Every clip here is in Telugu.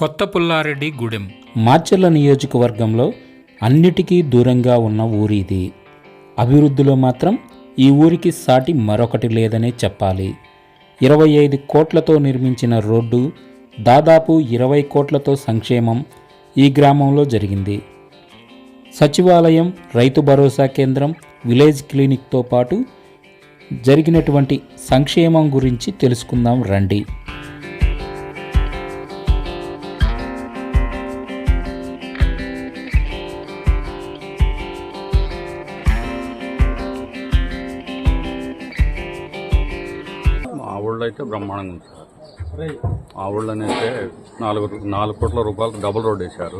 కొత్త పుల్లారెడ్డి గూడెం. మాచర్ల నియోజకవర్గంలో అన్నిటికీ దూరంగా ఉన్న ఊరి ఇది. అభివృద్ధిలో మాత్రం ఈ ఊరికి సాటి మరొకటి లేదనే చెప్పాలి. ఇరవై ఐదు కోట్లతో నిర్మించిన రోడ్డు దాదాపు ఇరవై కోట్లతో సంక్షేమం ఈ గ్రామంలో జరిగింది. సచివాలయం రైతు భరోసా కేంద్రం విలేజ్ క్లినిక్తో పాటు జరిగినటువంటి సంక్షేమం గురించి తెలుసుకుందాం రండి. అయితే బ్రహ్మాండంగా ఉంది సార్. మా ఊళ్ళోనైతే నాలుగు నాలుగు కోట్ల రూపాయలు డబుల్ రోడ్ వేశారు.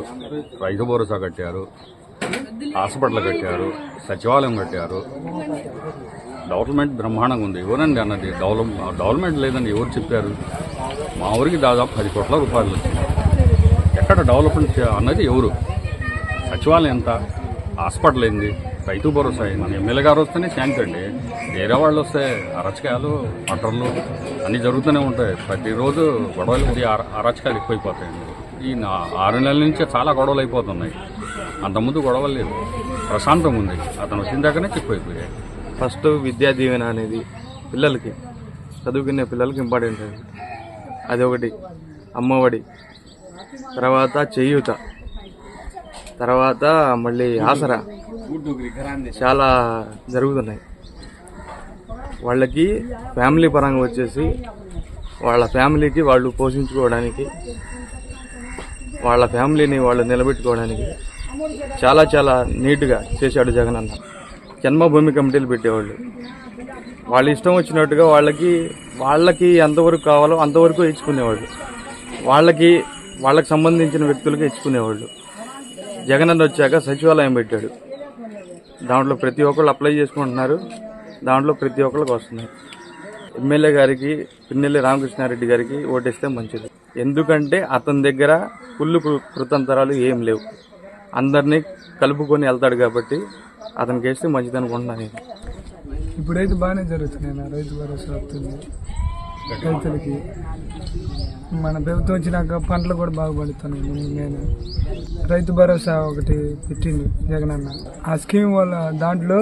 రైతు భరోసా కట్టారు. హాస్పిటల్ కట్టారు. సచివాలయం కట్టారు. డెవలప్మెంట్ బ్రహ్మాండంగా ఉంది. ఎవరండి అన్నది? డెవలప్ డెవలప్మెంట్ లేదని ఎవరు చెప్పారు? మా ఊరికి దాదాపు పది కోట్ల రూపాయలు వచ్చింది. ఎక్కడ డెవలప్మెంట్ అన్నది ఎవరు? సచివాలయం ఎంత? హాస్పిటల్ ఏంది? రైతు భరోసా అయింది ఎమ్మెల్యే గారు వస్తేనే శాంతి అండి. వేరే వాళ్ళు వస్తే అరచకాయలు మటర్లు అన్నీ జరుగుతూనే ఉంటాయి. ప్రతిరోజు గొడవలు ఇది అరాచకాలు ఎక్కువైపోతాయండి ఈ నా- ఆరు నెలల నుంచే చాలా గొడవలు అయిపోతున్నాయి. అంతకుముందు గొడవలు లేవు. ప్రశాంతం ఉంది. అతను వచ్చిన దగ్గరనే ఎక్కువైపోయాయి ఫస్ట్ విద్యా దీవెన అనేది పిల్లలకి చదువుకునే పిల్లలకి ఇంపార్టెంట్ అది. అదొకటి. అమ్మఒడి. తర్వాత చేయూత. తర్వాత మళ్ళీ ఆసరా. చాలా జరుగుతున్నాయి. వాళ్ళకి ఫ్యామిలీ పరంగా వచ్చేసి వాళ్ళ ఫ్యామిలీకి వాళ్ళు పోషించుకోవడానికి వాళ్ళ ఫ్యామిలీని వాళ్ళు నిలబెట్టుకోవడానికి చాలా చాలా నీట్గా చేశాడు జగన్ అన్న. జన్మభూమి కమిటీలు పెట్టేవాళ్ళు. వాళ్ళ ఇష్టం వచ్చినట్టుగా వాళ్ళకి వాళ్ళకి ఎంతవరకు కావాలో అంతవరకు ఇచ్చుకునేవాళ్ళు. వాళ్ళకి వాళ్ళకి సంబంధించిన వ్యక్తులకి ఇచ్చుకునేవాళ్ళు. జగన్ అన్న వచ్చాక సచివాలయం పెట్టాడు. దాంట్లో ప్రతి ఒక్కళ్ళు అప్లై చేసుకుంటున్నారు. దాంట్లో ప్రతి ఒక్కరికి వస్తున్నాయి. ఎమ్మెల్యే గారికి పిన్నెల్లి రామకృష్ణారెడ్డి గారికి ఓటేస్తే మంచిది. ఎందుకంటే అతని దగ్గర కుళ్ళు కృతంతరాలు ఏం లేవు. అందరినీ కలుపుకొని వెళ్తాడు కాబట్టి అతనికి వేస్తే మంచిది అనుకుంటున్నాను నేను. ఇప్పుడైతే బాగానే జరుగుతున్నాయి రైతు భరోసా వస్తుంది. రైతులకి మన ప్రభుత్వం వచ్చినాక పంటలు కూడా బాగుపడుతున్నాయి. నేను రైతు భరోసా ఒకటి పెట్టింది జగనన్న. ఆ స్కీమ్ వల్ల దాంట్లో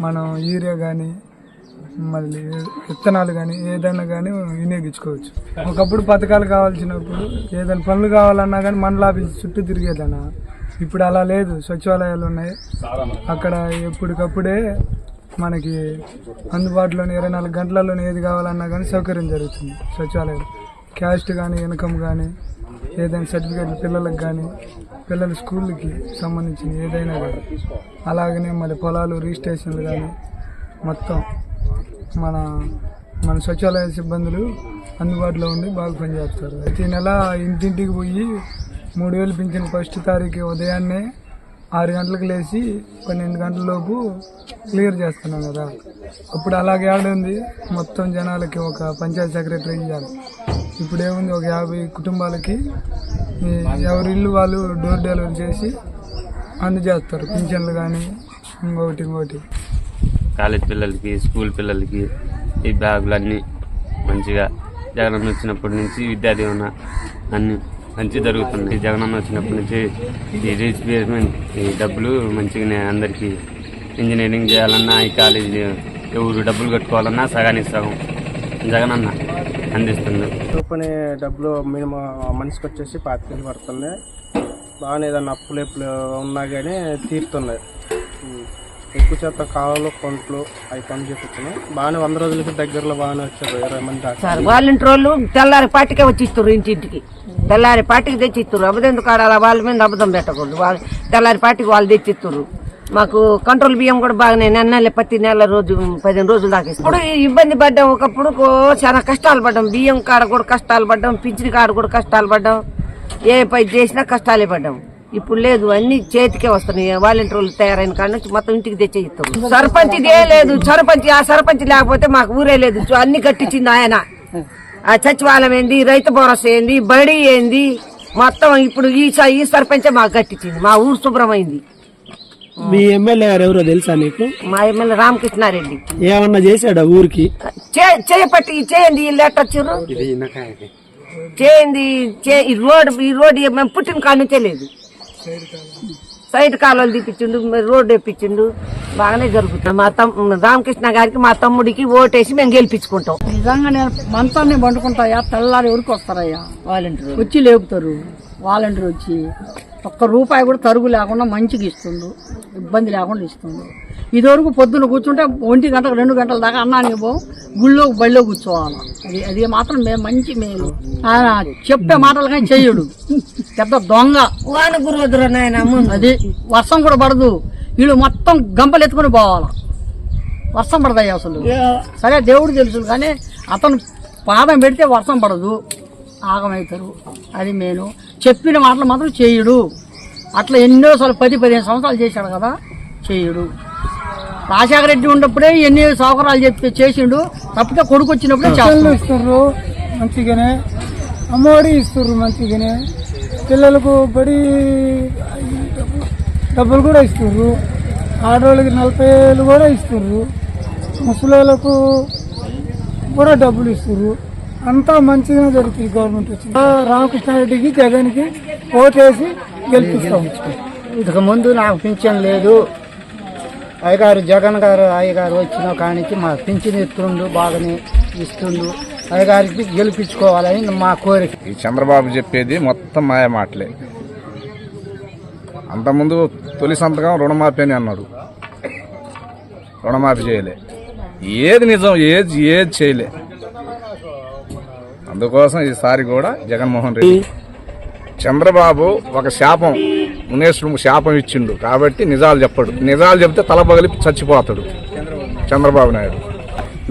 మనం యూరియా కానీ మళ్ళీ విత్తనాలు కానీ ఏదైనా కానీ వినియోగించుకోవచ్చు. ఒకప్పుడు పథకాలు కావాల్సినప్పుడు ఏదైనా పనులు కావాలన్నా కానీ మండల ఆఫీస్ చుట్టూ తిరిగేదన్నా ఇప్పుడు అలా లేదు. సచివాలయాలు ఉన్నాయి. అక్కడ ఎప్పటికప్పుడే మనకి అందుబాటులోని ఇరవై నాలుగు గంటలలోనే ఏది కావాలన్నా కానీ సౌకర్యం జరుగుతుంది సచివాలయం క్యాస్ట్ కానీ ఇన్కమ్ కానీ ఏదైనా సర్టిఫికేట్ పిల్లలకు కానీ పిల్లల స్కూళ్ళకి సంబంధించిన ఏదైనా కానీ అలాగనే మళ్ళీ పొలాలు రిజిస్ట్రేషన్లు కానీ మొత్తం మన మన సచివాలయ సిబ్బందులు అందుబాటులో ఉండి బాగా పనిచేస్తారు. ప్రతి నెల ఇంటింటికి పోయి మూడు వేలు పింఛన్ ఫస్ట్ తారీఖు ఉదయాన్నే ఆరు గంటలకు లేచి పన్నెండు గంటల లోపు క్లియర్ చేస్తున్నాం కదా. అప్పుడు అలాగే ఆడుంది మొత్తం జనాలకి ఒక పంచాయత్ సెక్రటరీ ఇవ్వాలి ఇప్పుడేముంది ఒక యాభై కుటుంబాలకి ఎవరి ఇల్లు వాళ్ళు డోర్ డెలివరీ చేసి అందజేస్తారు. పింఛన్లు కానీ ఇంకొకటి ఇంకొకటి కాలేజ్ పిల్లలకి స్కూల్ పిల్లలకి ఈ బ్యాగులు అన్నీ మంచిగా జగనన్న వచ్చినప్పటి నుంచి విద్యా దీవెన అన్నీ మంచి జరుగుతున్నాయి. జగనన్న వచ్చినప్పటి నుంచి ఈ రీప్లేస్మెంట్ ఈ డబ్బులు మంచిగానే అందరికీ ఇంజనీరింగ్ చేయాలన్నా ఈ కాలేజీ ఎవరు డబ్బులు కట్టుకోవాలన్నా సగానికి సగం జగనన్న అందిస్తుంది. చూపని డబ్బులు మినిమం మనిషికి వచ్చేసి పాతికేలు పడుతుంది. బాగానే ఏదన్నా అప్పులు ఎప్పులు ఉన్నా కానీ తీరుతున్నాయి. ఎక్కువ శాతం కావాలో కొంట్లు అవి పని చేస్తున్నాయి బాగానే వంద రోజులకి దగ్గరలో బాగానే వచ్చారు ఇరవై మంది దాకా. సార్ వాళ్ళింటి వాళ్ళు తెల్లారి పాటికే వచ్చి ఇస్తారు ఇంటింటికి. తెల్లారి పాటికి తెచ్చి ఇస్తారు అబద్ధం కాడాల వాళ్ళ మీద అబద్ధం పెట్టకూడదు. వాళ్ళు తెల్లారి పాటికి వాళ్ళు తెచ్చి ఇస్తారు మాకు కంట్రోల్ బియ్యం కూడా బాగానే నెల నెల ప్రతి నెల రోజు పదిహేను రోజులు దాకా. ఇప్పుడు ఇబ్బంది పడ్డాం ఒకప్పుడు చాలా కష్టాలు పడ్డాం. బియ్యం కాడ కూడా కష్టాలు పడ్డాం. పింఛన్ కాడ కూడా కష్టాలు పడ్డాం. ఏ పని చేసినా కష్టాలే పడ్డాం. ఇప్పుడు లేదు అన్ని చేతికే వస్తున్నాయి. వాలంటీర్లు తయారైన కాడ నుంచి మొత్తం ఇంటికి తెచ్చే ఇస్తారు సర్పంచ్ ఇదే లేదు సర్పంచ్ ఆ సర్పంచ్ లేకపోతే మాకు ఊరే లేదు. చు- అన్ని కట్టించింది ఆయన. ఆ సచివాలయం ఏంది రైతు భరోసా ఏంది బడి ఏంది మొత్తం ఇప్పుడు ఈ స- ఈ సర్పంచే మాకు కట్టించింది. మా ఊరు శుభ్రమైంది. మీ ఎమ్మెల్యే గారు ఎవరో తెలుసా నీకు మా ఎమ్మెల్యే రామకృష్ణారెడ్డి. ఏమన్నా చేశాడా ఊరికి? చే- చేయపట్టి చేయండి వీళ్ళు ఎట్టొచ్చారు చేయింది చే ఈ రోడ్ ఈ రోడ్ మేము పుట్టిన కాడ నుంచే లేదు. సైడ్ కాలువలు తీపిచ్చిండు మరి రోడ్డు వేపించిండు బాగానే జరుగుతుంది. మా తమ్ రామకృష్ణ గారికి మా తమ్ముడికి ఓటేసి మేము గెలిపించుకుంటాం. నిజంగా నేను మంచాన్ని పండుకుంటాయా తెల్లారి ఊరికి వస్తారయ్యా. వాలంటీర్. వచ్చి లేపుతారు. వాలంటీర్ వచ్చి ఒక్క రూపాయి కూడా తరుగు లేకుండా మంచిగా ఇస్తుండు. ఇబ్బంది లేకుండా ఇస్తుండు ఇదివరకు పొద్దున్న కూర్చుంటే ఒంటి గంటకు రెండు గంటల దాకా అన్నానికి పో గుళ్ళో బళ్ళో కూర్చోవాలి? అది అది మాత్రం మేము మంచి మేలు ఆయన చెప్పే మాటలు కానీ చెయ్యడు. పెద్ద దొంగ. అది వర్షం కూడా పడదు. వీళ్ళు మొత్తం గంపలు ఎత్తుకొని పోవాలి? వర్షం పడతాయి అసలు. సరే దేవుడు తెలుసు కానీ అతను పాదం పెడితే వర్షం పడదు. ఆగమవుతారు. అది నేను చెప్పిన మాటలు మాత్రం చేయడు అట్లా ఎన్నోసార్లు పది పదిహేను సంవత్సరాలు చేశాడు కదా చేయడు. రాజశేఖర రెడ్డి ఉన్నప్పుడే ఎన్ని సౌకర్యాలు చెప్పి చేసిండు. తప్పితే కొడుకు వచ్చినప్పుడే ఇస్తుర్రు మంచిగానే. అమ్మఒడి ఇస్తుర్రు మంచిగానే. పిల్లలకు బడి డబ్బులు కూడా ఇస్తుర్రు. ఆడవాళ్ళకి నలభై వేలు కూడా ఇస్తుర్రు. ముసలోళ్ళకు కూడా డబ్బులు ఇస్తుర్రు. అంతా మంచిగానే జరుగుతుంది గవర్నమెంట్ వచ్చింది. రామకృష్ణారెడ్డికి జగన్కి ఓటేసి గెలిపిస్తాం. ఇంతకు ముందు నాకు పింఛన్ లేదు. అయ్యగారు జగన్ గారు అయ్యగారు వచ్చిన కానికి మా పింఛన్ ఇస్తుండు బాగానే ఇస్తుండు. అయ్యగారికి గెలిపించుకోవాలని మా కోరిక. ఈ చంద్రబాబు చెప్పేది మొత్తం మాయ మాటలే. అంతకుముందు తొలి సంతకం రుణమాఫీ అని అన్నాడు. రుణమాఫీ చేయలే. ఏది నిజం ఏది ఏది చేయలే. అందుకోసం ఈసారి కూడా జగన్మోహన్ రెడ్డి చంద్రబాబు ఒక శాపం మునేశ్వరుడు శాపం ఇచ్చిండు. కాబట్టి నిజాలు చెప్పడు. నిజాలు చెప్తే తల పగిలి చచ్చిపోతాడు చంద్రబాబు నాయుడు.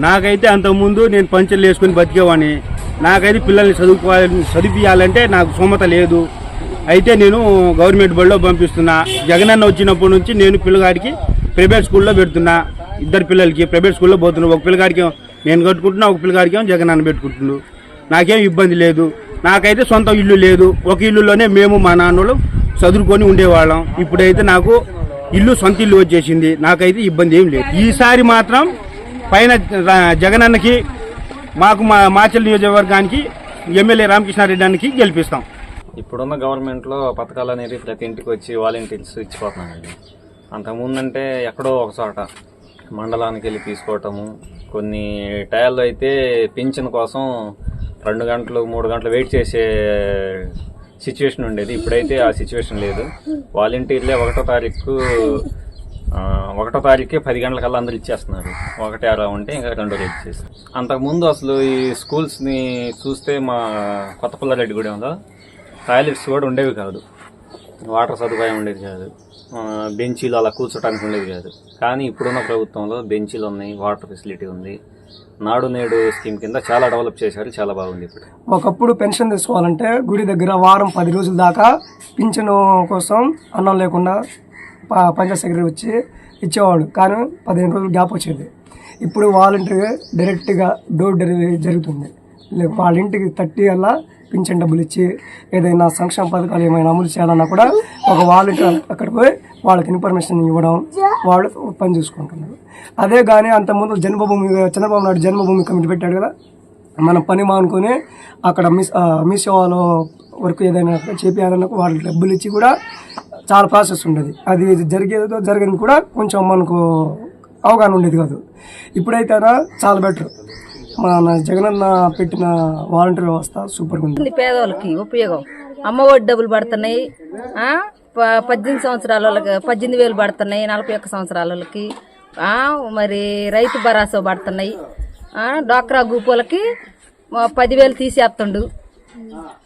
నాకైతే అంతకుముందు నేను పంచలు వేసుకుని బతికేవాడిని. నాకైతే పిల్లల్ని చదువుకోవాలి చదివించాలంటే నాకు సొమత లేదు. అయితే నేను గవర్నమెంట్ బడిలో పంపిస్తున్నా. జగనన్న వచ్చినప్పటి నుంచి నేను పిల్లగాడికి ప్రైవేట్ స్కూల్లో పెడుతున్నా. ఇద్దరు పిల్లలకి ప్రైవేట్ స్కూల్లో పోతున్నా. ఒక పిల్లగాడికి నేను కట్టుకుంటున్నా ఒక పిల్లగాడికి జగనన్న పెట్టుకుంటున్నాడు. నాకేం ఇబ్బంది లేదు. నాకైతే సొంత ఇల్లు లేదు. ఒక ఇల్లులోనే మేము మా నాన్నలు చదువుకొని ఉండేవాళ్ళం. ఇప్పుడైతే నాకు ఇల్లు సొంత ఇల్లు వచ్చేసింది. నాకైతే ఇబ్బంది ఏం లేదు. ఈసారి మాత్రం పైన జగనన్నకి మాకు మా మాచల్ నియోజకవర్గానికి ఎమ్మెల్యే రామకృష్ణారెడ్డి అన్నకి గెలిపిస్తాం. ఇప్పుడున్న గవర్నమెంట్లో పథకాలు అనేది ప్రతి ఇంటికి వచ్చి వాలంటీర్స్ ఇచ్చిపోతున్నారండి. అంతకుముందంటే ఎక్కడో ఒక చోట మండలానికి వెళ్ళి తీసుకోవటము కొన్ని టయాల్లో అయితే పింఛన్ కోసం రెండు గంటలు మూడు గంటలు వెయిట్ చేసే సిచ్యువేషన్ ఉండేది. ఇప్పుడైతే ఆ సిచ్యువేషన్ లేదు. వాలంటీర్లే ఒకటో తారీఖు ఒకటో తారీఖే పది గంటలకల్లా అందరు ఇచ్చేస్తున్నారు. ఒకటి అలా ఉంటే ఇంకా రెండో రోజు ఇచ్చేస్తారు అంతకుముందు అసలు ఈ స్కూల్స్ని చూస్తే మా కొత్త పుల్లారెడ్డి టాయిలెట్స్ కూడా ఉండేవి కాదు. వాటర్ సదుపాయం ఉండేది కాదు. బెంచీలు అలా కూర్చోటానికి ఉండేది కాదు. కానీ ఇప్పుడున్న ప్రభుత్వంలో బెంచీలు ఉన్నాయి వాటర్ ఫెసిలిటీ ఉంది. నాడు నేడు స్కీమ్ కింద చాలా డెవలప్ చేశారు చాలా బాగుంది ఇప్పుడు. ఒకప్పుడు పెన్షన్ తీసుకోవాలంటే గుడి దగ్గర వారం పది రోజుల దాకా పింఛను కోసం అన్నం లేకుండా ప- పంచాయత్ సెక్రటరీ వచ్చి ఇచ్చేవాడు. కానీ పదిహేను రోజులు గ్యాప్ వచ్చేది. ఇప్పుడు వాలంటీర్ డైరెక్ట్గా డోర్ డెలివరీ జరుగుతుంది. వాళ్ళ ఇంటికి తట్టి అలా పింఛన్ డబ్బులు ఇచ్చి ఏదైనా సంక్షేమ పథకాలు ఏమైనా అమలు చేయాలన్నా కూడా ఒక వాలంటీర్ అక్కడికి పోయి వాళ్ళకి ఇన్ఫర్మేషన్ ఇవ్వడం వాళ్ళు పని చూసుకుంటున్నారు. అదే కానీ అంతకుముందు జన్మభూమి చంద్రబాబు నాయుడు జన్మభూమి కమిటీ పెట్టాడు కదా? మనం పని మానుకొని అక్కడ మిస్ ఆ, వరకు వర్క్ ఏదైనా చేపియాలన్నకు వాళ్ళకి డబ్బులు ఇచ్చి కూడా చాలా ప్రాసెస్ ఉండేది. అది జరిగేదో జరిగింది కూడా కొంచెం మనకు అవగాహన ఉండేది కాదు. ఇప్పుడైతే చాలా బెటర్. మన జగనన్న పెట్టిన వాలంటీర్ వ్యవస్థ సూపర్గా ఉంది. పేదవాళ్ళకి ఉపయోగం. అమ్మఒడి డబ్బులు పడుతున్నాయి పద్దెనిమిది సంవత్సరాల వాళ్ళకి పద్దెనిమిది వేలు పడుతున్నాయి నలభై ఒక్క సంవత్సరాల వాళ్ళకి ఆ, మరి రైతు భరోసా పడుతున్నాయి. ఆ, డ్వాక్రా గ్రూపులకి మా పదివేలు తీసేస్తుండు.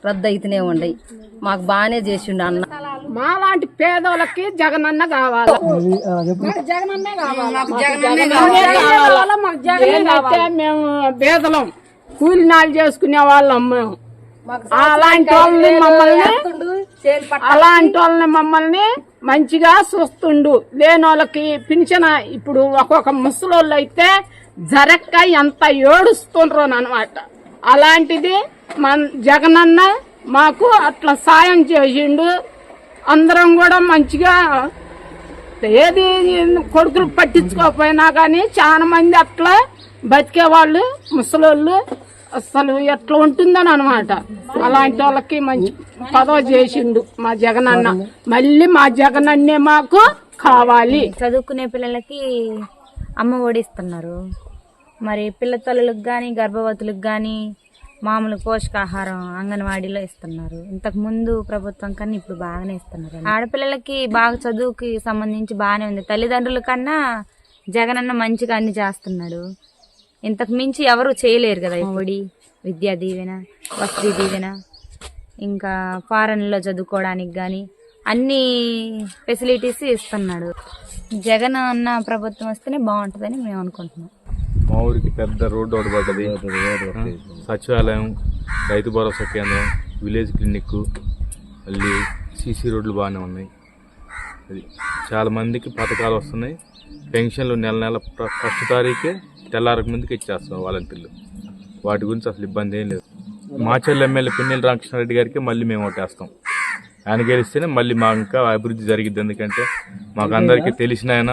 రద్దు అయితేనే ఉండయి మాకు బాగానే చేసిండు అన్న. మాలాంటి పేదోళ్ళకి జగనన్న కావాలి. జగనన్నే కావాలి. మాకు జగనన్న అయితే మేము పేదలం కూలి నాలు చేసుకునే వాళ్ళం మేము. అలాంటి వాళ్ళని మమ్మల్ని అలాంటి వాళ్ళని మమ్మల్ని మంచిగా చూస్తుండు. లేని వాళ్ళకి పింఛన ఇప్పుడు ఒక్కొక్క ముసలోళ్ళు అయితే జరక్క ఎంత ఏడుస్తుండ్రు అనమాట అలాంటిది మన జగనన్న మాకు అట్లా సాయం చేసిండు. అందరం కూడా మంచిగా ఏది కొడుకులు పట్టించుకోకపోయినా కానీ చాలా మంది అట్లా బతికే వాళ్ళు ముసలోళ్ళు. అసలు ఎట్లా ఉంటుందని అనమాట అలాంటి వాళ్ళకి మంచి పదవి చేసిండు మా జగనన్న. మళ్ళీ మా జగనన్నే మాకు కావాలి. చదువుకునే పిల్లలకి అమ్మ ఓడిస్తున్నారు మరి పిల్ల తల్లులకు కానీ గర్భవతులకు కానీ మామూలు పోషకాహారం అంగన్వాడీలో ఇస్తున్నారు. ఇంతకు ముందు ప్రభుత్వం కన్నా ఇప్పుడు బాగానే ఇస్తున్నారు. ఆడపిల్లలకి బాగా చదువుకి సంబంధించి బాగానే ఉంది. తల్లిదండ్రుల కన్నా జగనన్న మంచిగా అన్ని చేస్తున్నాడు. ఇంతకు మించి ఎవరు చేయలేరు కదా ఒడి విద్యా దీవెన వసతి దీవెన ఇంకా ఫారెన్లో చదువుకోవడానికి కానీ అన్ని ఫెసిలిటీస్ ఇస్తున్నాడు. జగన్ అన్న ప్రభుత్వం వస్తేనే బాగుంటుందని మేము అనుకుంటున్నాం. మా ఊరికి పెద్ద రోడ్డు ఒకటి పడ్డది. సచివాలయం రైతు భరోసా కేంద్రం విలేజ్ క్లినిక్ మళ్ళీ సీసీ రోడ్లు బాగానే ఉన్నాయి. అది చాలా మందికి పథకాలు వస్తున్నాయి. పెన్షన్లు నెల నెల ఫస్ట్ తారీఖే తెల్లారకు ముందుకు ఇచ్చేస్తాం వాలంటీర్లు. వాటి గురించి అసలు ఇబ్బంది ఏం లేదు. మాచర్ల ఎమ్మెల్యే పిన్నెల రామకృష్ణారెడ్డి గారికి మళ్ళీ మేము ఓటేస్తాం. ఆయన గెలిస్తేనే మళ్ళీ మా ఇంకా అభివృద్ధి జరిగిద్ది. ఎందుకంటే మాకు అందరికీ తెలిసిన ఆయన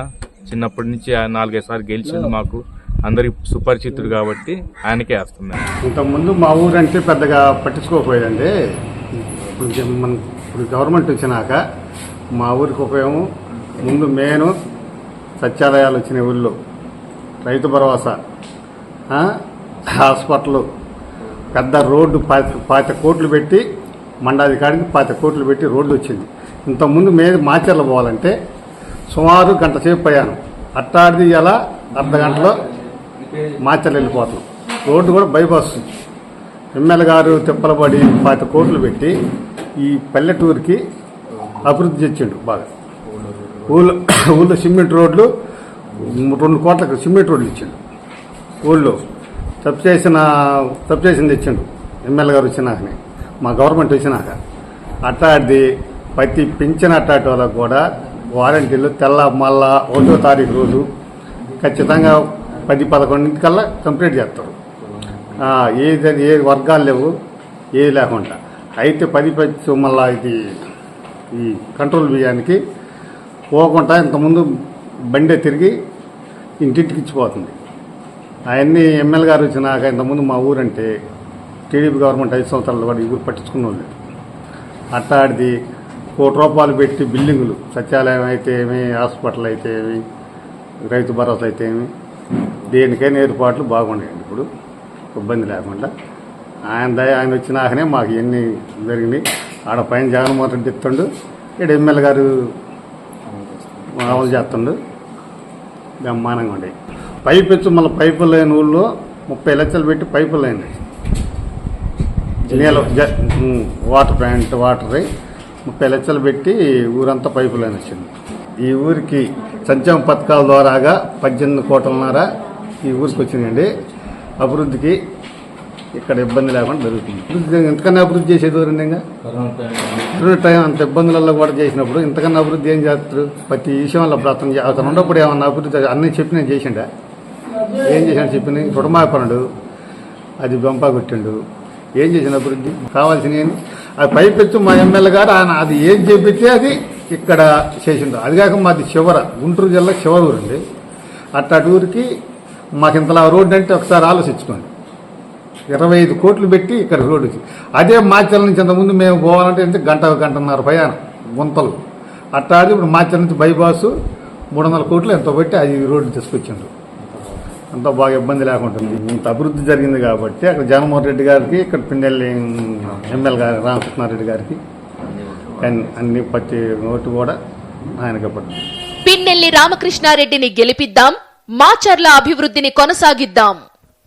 చిన్నప్పటి నుంచి ఆయన నాలుగైదు సార్లు గెలిచింది మాకు. అందరికి సుపరిచితుడు కాబట్టి ఆయనకే వేస్తాం మేము. ఇంతకుముందు మా ఊరంటే పెద్దగా పట్టించుకోకపోయాడండి ఇప్పుడు మన ఇప్పుడు గవర్నమెంట్ వచ్చినాక మా ఊరికి ఉపయోగం. ముందు మెయిన్ సత్యాలయాలు వచ్చిన ఊళ్ళో. రైతు భరోసా హాస్పిటల్ పెద్ద రోడ్డు పాతి పాత కోట్లు పెట్టి మండాధికారికి పాత కోట్లు పెట్టి రోడ్డు వచ్చింది. ఇంతకుముందు మేము మాచర్ల పోవాలంటే సుమారు గంట సేపు పోయాను అట్టాడిది ఇలా అర్ధ గంటలో మాచర్లు వెళ్ళిపోతాం. రోడ్డు కూడా బైపాస్ ఎమ్మెల్యే గారు తిప్పలబడి పాత కోట్లు పెట్టి ఈ పల్లెటూరికి అభివృద్ధి తెచ్చిండు బాగా. ఊళ్ళో ఊళ్ళో సిమెంట్ రోడ్లు రెండు కోట్లకు సిమెంట్ రోడ్లు ఇచ్చిండు. ఊళ్ళో తప్పు చేసిన తప్పు చేసింది ఇచ్చిండు. ఎమ్మెల్యే గారు వచ్చినాకనే మా గవర్నమెంట్ వచ్చినాక అట్టాడిది ప్రతి పింఛన్ అట్టాటి వాళ్ళకు కూడా వారంటీలు తెల్ల మళ్ళా ఒకటో తారీఖు రోజు ఖచ్చితంగా పది పదకొండింటికల్లా కంప్లీట్ చేస్తారు. ఏది ఏ వర్గాలు లేవు ఏది లేకుండా. అయితే పది పది మళ్ళా ఇది ఈ కంట్రోల్ బియ్యానికి పోకుండా ఇంతకుముందు బండి తిరిగి ఇంటింటికి ఇచ్చిపోతుంది. అవన్నీ ఎమ్మెల్యే గారు వచ్చినాక ఇంతకుముందు మా ఊరంటే టీడీపీ గవర్నమెంట్ ఐదు సంవత్సరాలు కూడా ఈ ఊరు పట్టించుకున్న లేదు అట్టాడిది కోటి రూపాయలు పెట్టి బిల్డింగులు సత్యాలయం అయితే ఏమి హాస్పిటల్ అయితే ఏమి రైతు భరోసా అయితే ఏమి దేనికైనా ఏర్పాట్లు బాగున్నాయండి ఇప్పుడు. ఇబ్బంది లేకుండా. ఆయన దయ ఆయన వచ్చినాకనే మాకు ఎన్ని జరిగినాయి. ఆడ పైన జగన్మోహన్ రెడ్డి ఇస్తుండు ఇక్కడ ఎమ్మెల్యే గారు అమలు చేస్తుండు బ్రహ్మాండంగా ఉండే. పైపు ఇచ్చు మళ్ళీ పైపు లేని ఊళ్ళో ముప్పై లక్షలు పెట్టి పైపు లేని. నీళ్ళ వాటర్ ప్లాంట్ వాటర్. ముప్పై లక్షలు పెట్టి ఊరంతా పైపు లైన్ వచ్చింది. ఈ ఊరికి సంక్షేమ పథకాల ద్వారాగా పద్దెనిమిది కోట్లన్నర ఈ ఊరికి వచ్చిందండి. అభివృద్ధికి ఇక్కడ ఇబ్బంది లేకుండా జరుగుతుంది. అభివృద్ధి ఎంతకన్నా అభివృద్ధి చేసేది ఇంకా? కరోనా టైం అంత ఇబ్బందులలో కూడా చేసినప్పుడు ఇంతకన్నా అభివృద్ధి ఏం చేస్తారు? ప్రతి విషయంలో అప్పుడు అతను అతను ఉన్నప్పుడు ఏమన్నా అభివృద్ధి అన్నీ చెప్పి నేను చేసిండా? ఏం చేశాను చెప్పిన? రుణమాపనుడు అది బొంప కొట్టిండు. ఏం చేసిన అభివృద్ధి? కావాల్సిన అది పైపెచ్చు మా ఎమ్మెల్యే గారు ఆయన అది ఏం చేపిస్తే అది ఇక్కడ చేసిండు. అది కాక మాది చివర గుంటూరు జిల్లా చివరి ఊరండి అట్టాటి ఊరికి మాకు ఇంతలా రోడ్డు అంటే ఒకసారి ఆలోచించుకోండి. ఇరవై ఐదు కోట్లు పెట్టి ఇక్కడ రోడ్డు వచ్చి. అదే మాచర్ల నుంచి అంతకుముందు మేము పోవాలంటే ఎంత? గంట గంటన్నర ప్రయాణం గుంతలు. అట్టాది ఇప్పుడు మాచర్ల నుంచి బైపాసు మూడు వందల కోట్లు ఎంతో పెట్టి అది రోడ్డు తీసుకొచ్చిండ్రు. అంత బాగా ఇబ్బంది లేకుండా ఇంత అభివృద్ధి జరిగింది కాబట్టి అక్కడ జగన్మోహన్ రెడ్డి గారికి ఇక్కడ పిండెల్లి ఎమ్మెల్యే గారి రామకృష్ణారెడ్డి గారికి అన్ని- అన్ని ప్రతి ఓటు కూడా ఆయనకి పడింది పిన్నెల్లి రామకృష్ణారెడ్డిని గెలిపిద్దాం మాచర్ల అభివృద్ధిని కొనసాగిద్దాం.